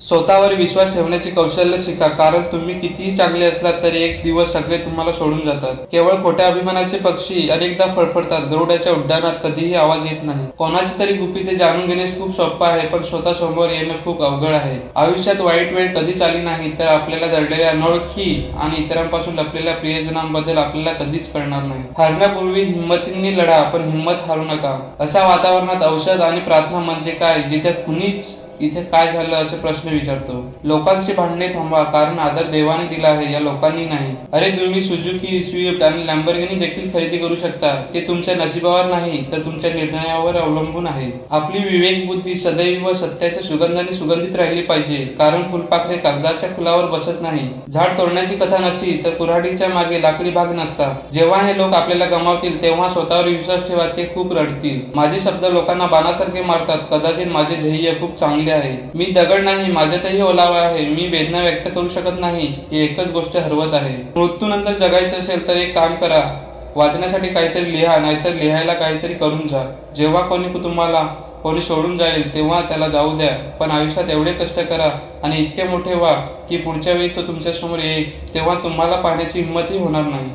स्वतःवर विश्वास ठेवण्याचे कौशल्य शिका. कारण तुम्ही कितीही चांगले असलात तरी एक दिवस सगळे तुम्हाला सोडून जातात. केवळ खोट्या अभिमानाचे पक्षी अनेकदा फडफडतात. गरुडाच्या उड्डाणात कधीही आवाज येत नाही. कोणाची तरी गुपिते जाणून घेणे खूप सोपं आहे पण स्वतः समोर येणं खूप अवघड आहे. आयुष्यात वाईट वेळ कधीच आली नाही तर आपल्याला दडलेल्या अनोळखी आणि इतरांपासून लपलेल्या प्रियजनांबद्दल आपल्याला कधीच कळणार नाही. हरण्यापूर्वी हिंमतीने लढा पण हिंमत हारू नका. अशा वातावरणात औषध आणि प्रार्थना म्हणजे काय जिथे कुणीच इथे काय झालं असे प्रश्न विचारतो. लोकांची भांडणे थांबवा कारण आदर देवाने दिला आहे या लोकांनी नाही. अरे तुम्ही सुजुकी स्विफ्ट आणि लॅम्बोर्गिनी देखील खरेदी करू शकता. ते तुमच्या नशिबावर नाही तर तुमच्या निर्णयावर अवलंबून आहे. आपली विवेक बुद्धी सदैव सत्याच्या सुगंधाने सुगंधित राहिली पाहिजे कारण फुलपाखरे कागदाच्या फुलावर बसत नाही. झाड तोडण्याची कथा नसती तर कुऱ्हाडीच्या मागे लाकडी भाग नसता. जेव्हा हे लोक आपल्याला गमावतील तेव्हा स्वतःवर विश्वास ठेवा ते खूप रडतील. माझे शब्द लोकांना बाणासारखे मारतात कदाचित माझे ध्येय खूप चांगले आहे. मी दगड नाही माझ्यातही ओलावा आहे. मी वेदना व्यक्त करू शकत नाही. ही एकच गोष्ट हरवत आहे. मृत्यूनंतर जगायचं असेल तर एक काम करा. वाचण्यासाठी काहीतरी लिहा नाहीतर लिहायला काहीतरी करून जा. जेव्हा कोणी तुम्हाला कोणी सोडून जाईल तेव्हा त्याला जाऊ द्या. पण आयुष्यात एवढे कष्ट करा आणि इतके मोठे व्हा की पुढच्या वेळी तो तुमच्यासमोर येईल तेव्हा तुम्हाला पाहण्याची हिंमतही होणार नाही.